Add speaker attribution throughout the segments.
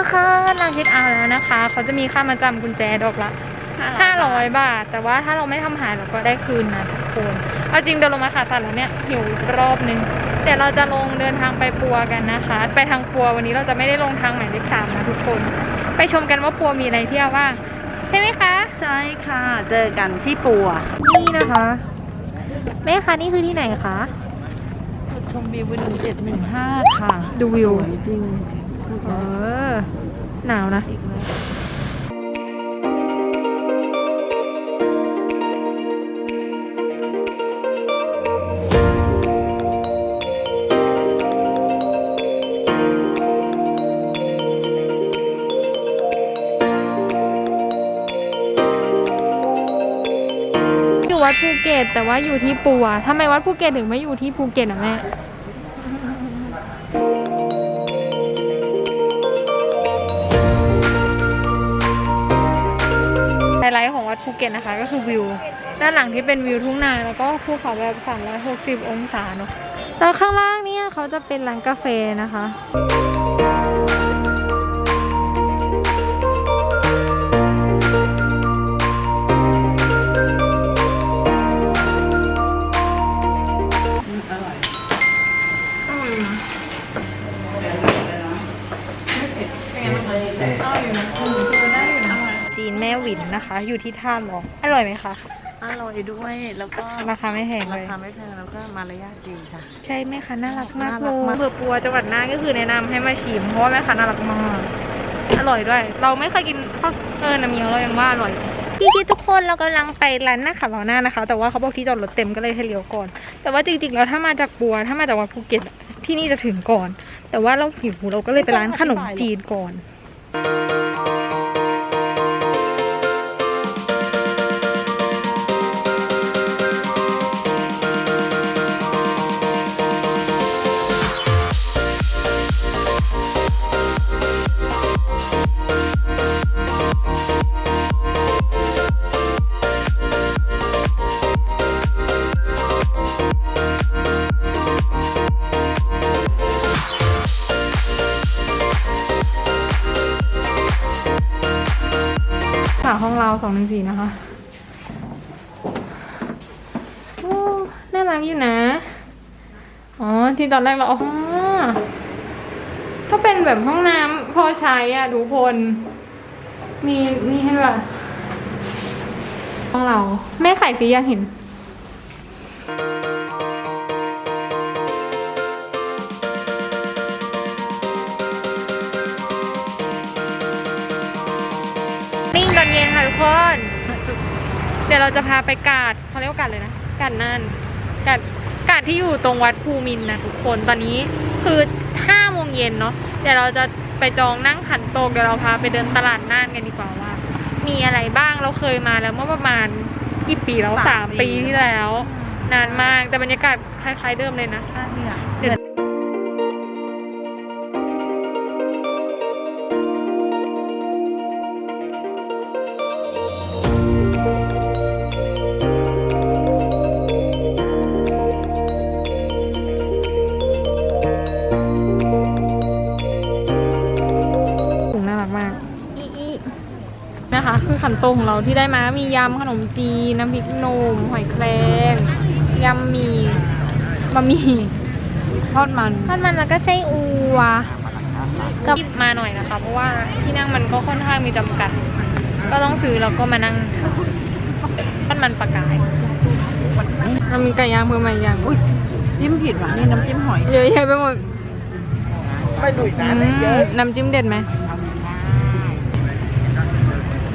Speaker 1: อค่ะเราเช็คเอาท์แล้วนะคะ เขาจะมีค่ามาจำกุญแจดอกละ500บาท แต่ว่าถ้าเราไม่ทำหายเราก็ได้คืนนะทุกคนเอาจริงเดินลงมาขาสั่นแล้วเนี่ยหิวอีกรอบนึงเดี๋ยวเราจะลงเดินทางไปปัวกันนะคะ ไปทางปัววันนี้เราจะไม่ได้ลงทางหมายเลขสามนะทุกคน ไปชมกันว่าปัวมีอะไรเที่ยวบ้างใช่ไหมคะ
Speaker 2: ใช่ค่ะ เจอกันที่ปัว
Speaker 1: นี่นะคะแม่คะนี่คือที่ไหนคะ
Speaker 2: จุดชมวิวหนึ่งเจ็ดหนึ่งห้าค่ะ
Speaker 1: ดูวิว
Speaker 2: สวยจริง
Speaker 1: เออ หนาวนะ
Speaker 2: อีกแล้ว
Speaker 1: อยู่วัดภูเก็ตแต่ว่าอยู่ที่ปัวทำไมวัดภูเก็ตถึงไม่อยู่ที่ภูเก็ตอะแม่ ภูเก็ตนะคะ ก็คือวิว ด้านหลังที่เป็นวิวทุ่งนาแล้วก็ภูเขาแบบ 360 องศาเนอะแล้วข้างล่างเนี่ยเขาจะเป็นร้านกาแฟนะคะจีนแม่ หวินนะคะ อยู่ที่ท่าหลออร่อยไหมคะ
Speaker 2: อร่อยด้วยแล้วก็
Speaker 1: ราคาไม่แพง
Speaker 2: รา
Speaker 1: เลย
Speaker 2: คาไม่แพงแล้วก็มารยาทดีค่ะ
Speaker 1: ใช่ไหมคะน่ารักมาก
Speaker 2: น่า
Speaker 1: เล
Speaker 2: รัก
Speaker 1: ย
Speaker 2: มาก
Speaker 1: อำเภอปัวจังหวัดน่านก็คือแนะนำให้มาชิมเพราะว่าแม่ค้าน่ารักมากอร่อยด้วย เราไม่เคยกินข้าวเออน้ำเงี้ยวเรายังว่าอร่อยพี่คิดทุกคนเรากำลังไปร้านหน้าขับเราหน้านะคะ แต่ว่าเขาบอกที่จอดรถเต็มก็เลยให้เลี้ยวก่อน แต่ว่าจริงๆแล้วถ้ามาจากปัวถ้ามาจากวัดภูเก็ตอะที่นี่จะถึงก่อน แต่ว่าเราหิวเราก็เลยไปร้านขนมจีนก่อนค่ ห้องเราสองหนึ่งสี่นะคะโอ้น่ารักอยู่นะ อ๋อที่ตอนแรกเราอ๋อก็เป็นแบบห้องน้ำพอใช้อะทุกคน มีนี่ให้ด้วยห้องเรา แม่ไข่ฟียังเห็น ค่ะทุกคน เดี๋ยวเราจะพาไปกาดเขาเรียกว่ากาดเลยนะกาดน่านกาดกาดที่อยู่ตรงวัดภูมินทร์นะทุกคนตอนนี้คือห้าโมงเย็นเนาะเดี๋ยวเราจะไปจองนั่งขันโตกเดี๋ยวเราพาไปเดินตลาดน่านกันดีกว่าว่า มีอะไรบ้างเราเคยมาแล้วเมื่อประมาณกี่ปีแล้วสามปีที่แล้ว นานมากแต่บรรยากาศคล้ายๆเดิมเลยนะ
Speaker 2: อะเนี่ย
Speaker 1: เดี๋ยว นะคะคือขันโตของเราที่ได้มามียำขนมจีนน้ำพริกหนุ่มหอยแครงยำหมี่บะหมี่
Speaker 2: ทอดมัน
Speaker 1: ทอดมันแล้วก็ไส้อัวกับมาหน่อยนะคะ เพราะว่าที่นั่งมันก็ค่อนข้างมีจำกัด ก็ต้องซื้อแล้วก็มานั่งทอดมันปลากายเรามีไก่ย่างเพิ่มมาอีกอย่าง
Speaker 2: อุ้ยจิ้มผิดว่ะนี่น้ำจิ้มหอย
Speaker 1: เยอะแยะไปหมด
Speaker 2: ไปดู
Speaker 1: อืมน้ำจิ้มเด็ดไหม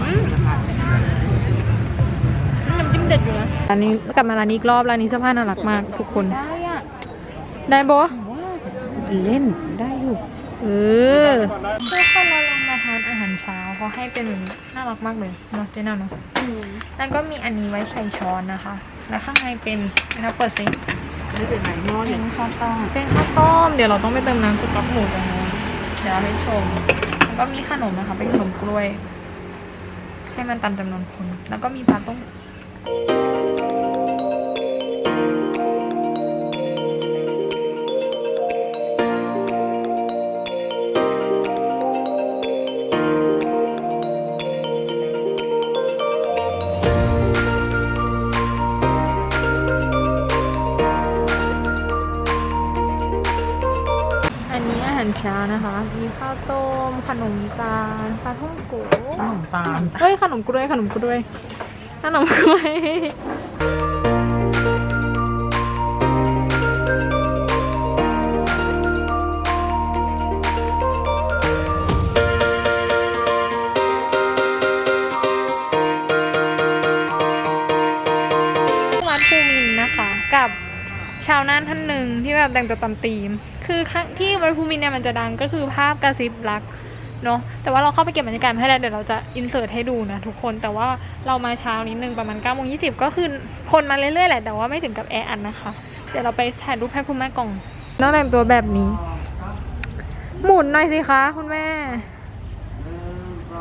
Speaker 1: อืมน้ำจิ้ม เด็ดอยู่นะร้านนี้กลับมาร้านนี้อีกรอบร้านนี้เสื้อผ้าน่ารักมากทุกคน
Speaker 2: ได้อะ
Speaker 1: ได้โบ
Speaker 2: เล่นได้อยู่
Speaker 1: เออทุกคนเราลองมาทานอาหารเช้าเขาให้เป็นแบบนี้น่ารักมากเลยเนาะเจ๊น่าเนาะแล้วก็มีอันนี้ไว้ใส่ช้อนนะคะ แล้วข้างในเป็นนะเปิดสิ
Speaker 2: นี่เป็นไหนหม้อ
Speaker 1: เป็
Speaker 2: เนี่ย
Speaker 1: นข้าวต้มเป็นข้าวต้ม เดี๋ยวเราต้องไปเติมน้ำสต๊อกหมูกันนะเดี๋ยวเราให้ชม แล้วก็มีขนมนะคะ เป็นขนมกล้วย ให้มันตามจำนวนคน แล้วก็มีปลาต้ม เช้านะคะ มีข้าวต้ม ขนมตาลปลาท่องโก
Speaker 2: ขนมตาล
Speaker 1: เฮ้ย ขนมกล้วย ขนมกล้วย ขนมกล้วยวัดภูมินนะคะ กับชาวน่านท่านหนึ่งที่แบบแต่งตัวตามธีม คือครั้งที่วัดภูมินเนี่ยมันจะดังก็คือภาพกระซิบรัก เนาะแต่ว่าเราเข้าไปเก็บบรรยากาศให้แล้วเดี๋ยวเราจะอินเสิร์ตให้ดูนะทุกคนแต่ว่าเรามาเช้านิดนึงประมาณ9ก้าโมงยีก็คือคนมาเรื่อยๆแหละแต่ว่าไม่ถึงกับแออัดนะคะ เดี๋ยวเราไปถ่ายรูปให้คุณแม่กล่องน้องแต่งตัวแบบนี้ หมุนหน่อยสิคะคุณแม่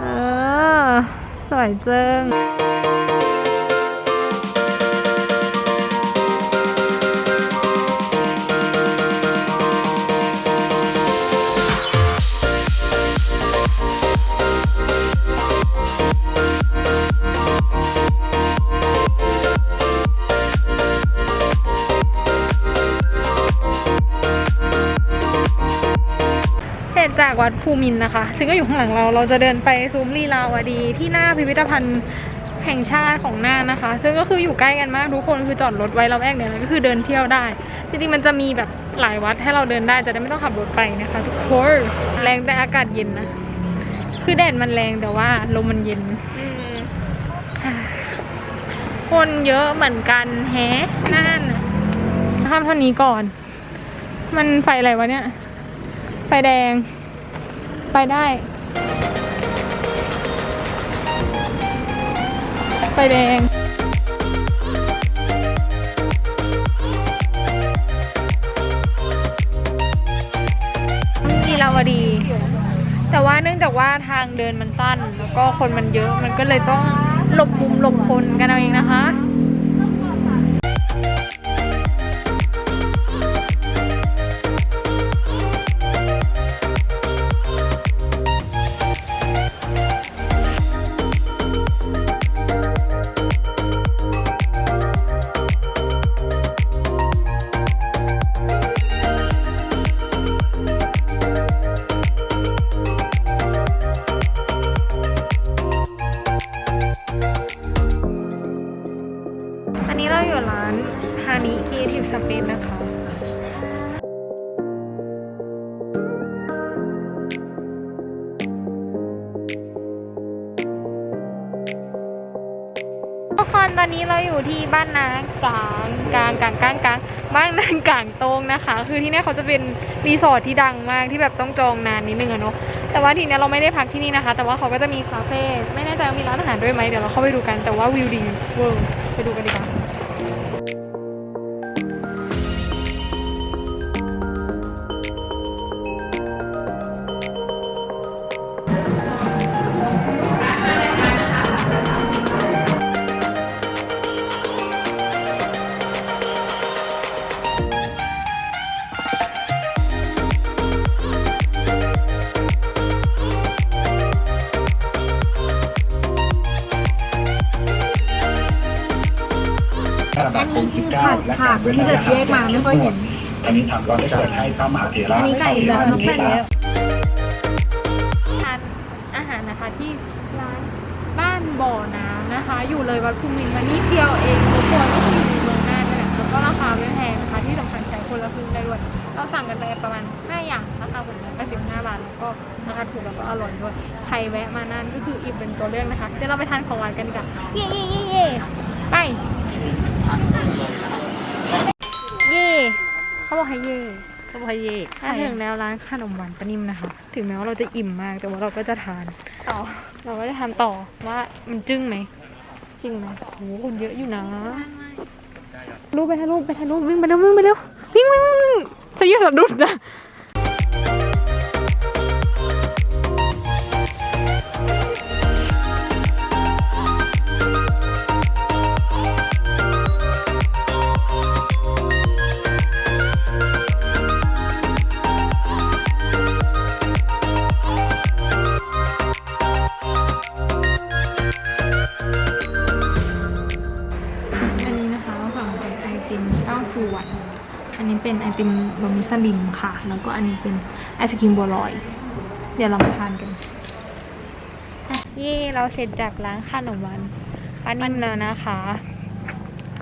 Speaker 1: เออสวยเจิง วัดภูมินนะคะ ซึ่งก็อยู่ข้างหลังเราเราจะเดินไปซุ้มลีลาวดี ที่หน้าพิพิธภัณฑ์แห่งชาติของน่านนะคะ ซึ่งก็คืออยู่ใกล้กันมากทุกคนคือจอดรถไว้เราแวกเนี่ยก็คือเดินเที่ยวได้ จริงๆมันจะมีแบบหลายวัดให้เราเดินได้จะได้ไม่ต้องขับรถไปนะคะทุกคนแรงแต่อากาศเย็นนะคือแดดมันแรงแต่ว่าลมมันเย็นคนเยอะเหมือนกันแฮะน่านข้ามเท่านี้ก่อน มันไฟอะไรวะเนี่ย ไฟแดง ไปได้ไฟแดงลีลาวดี แต่ว่าเนื่องจากว่าทางเดินมันสั้น แล้วก็คนมันเยอะ มันก็เลยต้องหลบมุมหลบคนกันเอาเองนะคะ สเปนนะคะทุกคนตอนนี้เราอยู่ที่บ้านนากลางกลางกลางกลางกลางบ้านนากลางตรงนะคะ คือที่นี่เขาจะเป็นรีสอร์ทที่ดังมากที่แบบต้องจองนานนิดนึงอะเนาะแต่ว่าทีนี้เราไม่ได้พักที่นี่นะคะ แต่ว่าเขาก็จะมีคาเฟ่ไม่แน่ใจว่ามีร้านอาหารด้วยไหมเดี๋ยวเราเข้าไปดูกันแต่ว่าวิวดีเวอร์ไปดูกันดีกว่า
Speaker 3: อันนี้คือผัดผักที่แบบแยกมาไม่ค่อยเห็นอันนี้ทำก็ได้เปิดให้พระมหาเถระ
Speaker 2: อันนี้ไก่เหลืองน้ำแข็งแล้ว
Speaker 1: ทานอาหารนะคะที่ร้านบ้านบ่อน้ำนะคะ อยู่เลยวัดภูมินทร์มานิดเดียวเองทุกคนก็คืออยู่ในเมืองน่านนั่นแหละแล้วก็ราคาไม่แพงนะคะที่สำคัญใช้คนละครึ่งได้ด้วยเราสั่งกันไปประมาณ5อย่างราคาผมแปดสิบห้าบาทแล้วก็ราคาถูกแล้วก็อร่อยด้วยใครแวะมานั่นก็คืออีกเป็นตัวเลือกนะคะเดี๋ยวเราไปทานของหวานกันดีกว่าเย่เย่เย่เย่ไป เย่เขาบอกให้เย่
Speaker 2: เขาพายเยก
Speaker 1: ถ้าถึงแล้วร้านขนมหวานปานิ่มนะคะ ถึงแม้ว่าเราจะอิ่มมาก แต่ว่าเราก็จะทาน ต่อ เราก็จะทานต่อว่ามันจึ้งไหมจึ้งไหมโหคนเยอะอยู่นะรูปไปถ่ายรูปไปถ่ายรูปวิ่งไปเร็ววิ่งไปเร็ววิ่งวิ่งวิ่งวิ่งสยดสะดุดนะ นนี้เป็นไอติมบะหมี่สลิมค่ะแล้วก็อันนี้เป็นไอศครีมบัวลอย เดี๋ยวเรามาทานกันอะเย่เราเสร็จจากร้านขนมหวานป้านิ่มแล้วนะคะ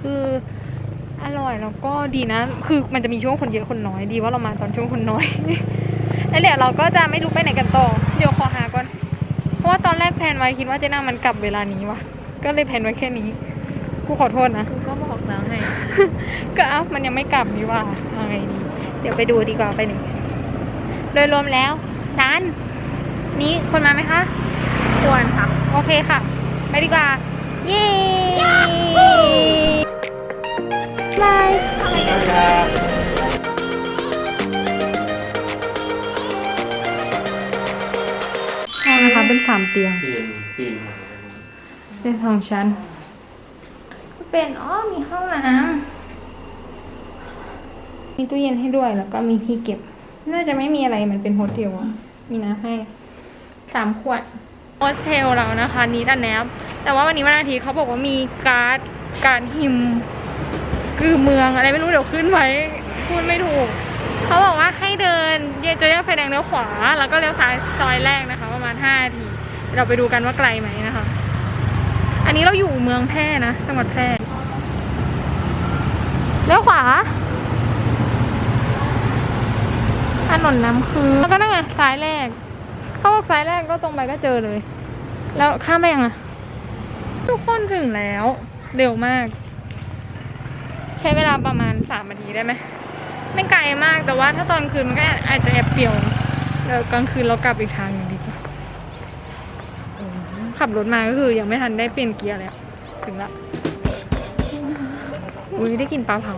Speaker 1: คืออร่อยแล้วก็ดีนะ คือมันจะมีช่วงคนเยอะคนน้อยดีว่าเรามาตอนช่วงคนน้อย แล้วเดี๋ยวเราก็จะไม่รู้ไปไหนกันต่อ เดี๋ยวขอหาก่อน เพราะว่าตอนแรกแพลนไว้คิดว่าเจ๊นางมันกลับเวลานี้วะ ก็เลยแพลนไว้แค่นี้ กูขอโทษนะ
Speaker 2: ก็บอกแล้วไง
Speaker 1: ก็เอ้ามันยังไม่กลับนี่ว่าเอาไงดีเดี๋ยวไปดูดีกว่าไปไหนโดยรวมแล้วร้านนี้คนมาไหมคะ
Speaker 2: ควรค่ะ
Speaker 1: โอเคค่ะ ไปดีกว่า เย้บายห้องนะคะเป็นสามเตียง
Speaker 4: เปลี่ยนเปลี่ยน
Speaker 1: เป็นสองชั้น เป็น อ๋อ มีห้องน้ำ มีตู้เย็นให้ด้วยแล้วก็มีที่เก็บ น่าจะไม่มีอะไรมันเป็นโฮเทลอะมีน้ำให้สามขวดโฮเทลเรานะคะนี้ดันแนบแต่ว่าวันนี้วันอาทิตย์เขาบอกว่ามีการ์ดการหิมคือเมืองอะไรไม่รู้เดี๋ยวขึ้นไว้พูดไม่ถูก เขาบอกว่าให้เดินเยจะแยกไฟแดงเลี้ยวขวา แล้วก็เลี้ยวซ้ายซอยแรกนะคะ ประมาณห้านาที เราไปดูกันว่าไกลไหมนะคะ อันนี้เราอยู่เมืองแพร่นะจังหวัดแพร่เลี้ยวขวาถ นนน้ำคือแล้วก็นั่นไงซ้ายแรกเขาบอกซ้ายแรกก็ตรงไปก็เจอเลย แล้วข้ามไปยังอะ ทุกคนถึงแล้ว เร็วมาก ใช้เวลาประมาณสามนาทีได้ไหมไม่ไกลมากแต่ว่าถ้าตอนคืนมันก็อาจจะแอบเปี่ยวเดี๋ยวกลางคืนเรากลับอีกทางหนึ่งดีกว่าขับรถมาก็คือยังไม่ทันได้เปลี่ยนเกียร์เลยถึงละอุ้ยได้กลินปลาเผา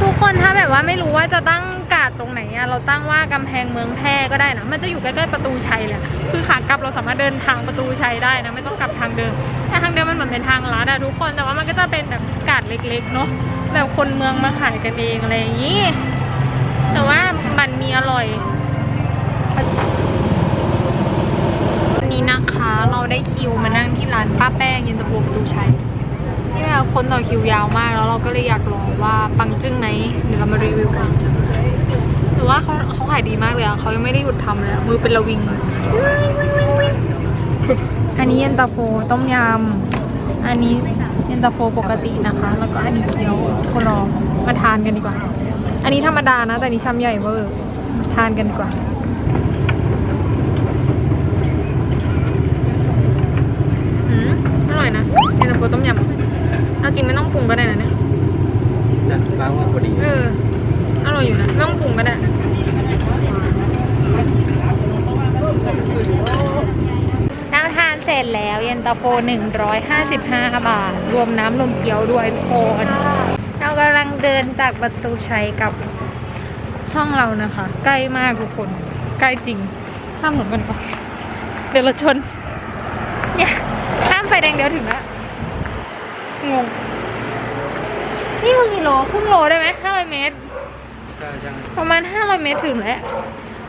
Speaker 1: ทุกคนถ้าแบบว่าไม่รู้ว่าจะตั้งกาดตรงไหนอะเราตั้งว่ากำแพงเมืองแพร่ก็ได้นะ มันจะอยู่ใกล้ๆประตูชัยเลยอะคือขากลับเราสามารถเดินทางประตูชัยได้นะไม่ต้องกลับทางเดิมแต่ทางเดิมมันเหมือนเป็นทางลัดอะทุกคนแต่ว่ามันก็จะเป็นแบบกาดเล็ก ๆ เนาะแบบคนเมืองมาขายกันเองอะไรอย่างนี้ แต่ว่าบันมีอร่อยวันนี้นะคะเราได้คิวมานั่งที่ร้านป้าแป้งย็นตาโฟประตูชัย คนต่อคิวยาวมาก แล้วเราก็เลยอยากลองว่าปังจึ้งไหมเดี๋ยวเรามารีวิวกันแต่ว่าเขาเขาขายดีมากเลยอะเขายังไม่ได้หยุดทำเลยอะมือเป็นระวิงอันนี้เย็นตาโฟต้มยำอันนี้เย็นตาโฟปกตินะคะ แล้วก็อันนี้เกี๊ยวโคลอมาทานกันดีกว่า อันนี้ธรรมดานะ แต่อันนี้ชามใหญ่เวอร์ทานกันดีกว่าอืมอร่อยนะเย็นตาโฟต้มยำ ปรุงก็ได้นะเนี่ย
Speaker 4: จะล้างมือพอดี
Speaker 1: เอออร่อยอยู่นะไม่ต้องปรุงก็ได้นั่งทานเสร็จแล้วเย็นตาโฟ 155 บาท รวมน้ำรวมเกี๊ยวด้วยทุกคนเรากำลังเดินจากประตูชัยกับห้องเรานะคะ ใกล้มากทุกคน ใกล้จริงข้ามถนนกันก่อนเดี๋ยวรถชน เนี่ยข้ามไฟแดงเดียวถึงแล้วงง นี่คือกี่โลครึ่งโลได้ไหมห้าร้อยเมตร
Speaker 4: ก็ยัง
Speaker 1: ประมาณ500เมตรถึงแล้ว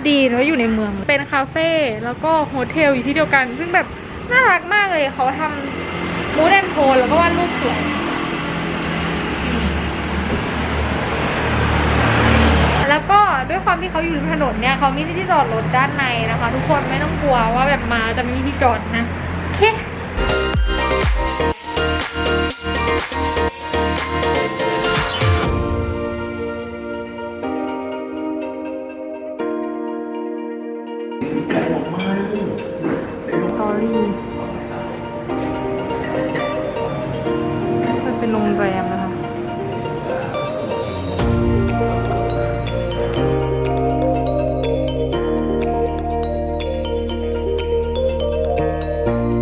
Speaker 1: ดีเนอะอยู่ในเมือง เป็นคาเฟ่แล้วก็โฮเทลอยู่ที่เดียวกัน ซึ่งแบบน่ารักมากเลยเขาทำมูดแอนโทนแล้วก็วาดรูปสวยแล้วก็ด้วยความที่เขาอยู่ริมถนนเนี่ยเขามีที่จอดรถด้านในนะคะ ทุกคนไม่ต้องกลัวว่าแบบมาจะไม่มีที่จอดนะโอเค